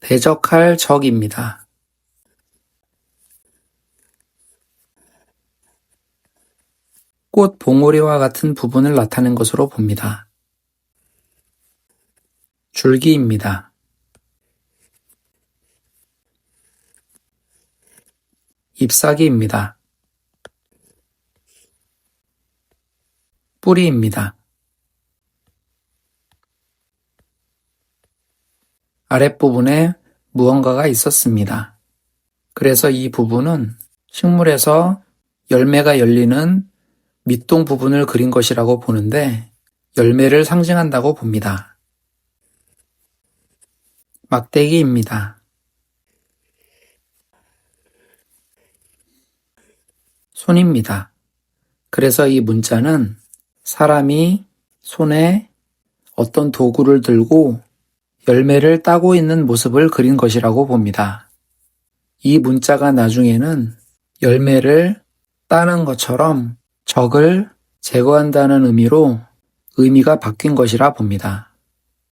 대적할 적입니다. 꽃 봉오리와 같은 부분을 나타낸 것으로 봅니다. 줄기입니다. 잎사귀입니다. 뿌리입니다. 아랫부분에 무언가가 있었습니다. 그래서 이 부분은 식물에서 열매가 열리는 밑동 부분을 그린 것이라고 보는데 열매를 상징한다고 봅니다. 막대기입니다. 손입니다. 그래서 이 문자는 사람이 손에 어떤 도구를 들고 열매를 따고 있는 모습을 그린 것이라고 봅니다. 이 문자가 나중에는 열매를 따는 것처럼 적을 제거한다는 의미로 의미가 바뀐 것이라 봅니다.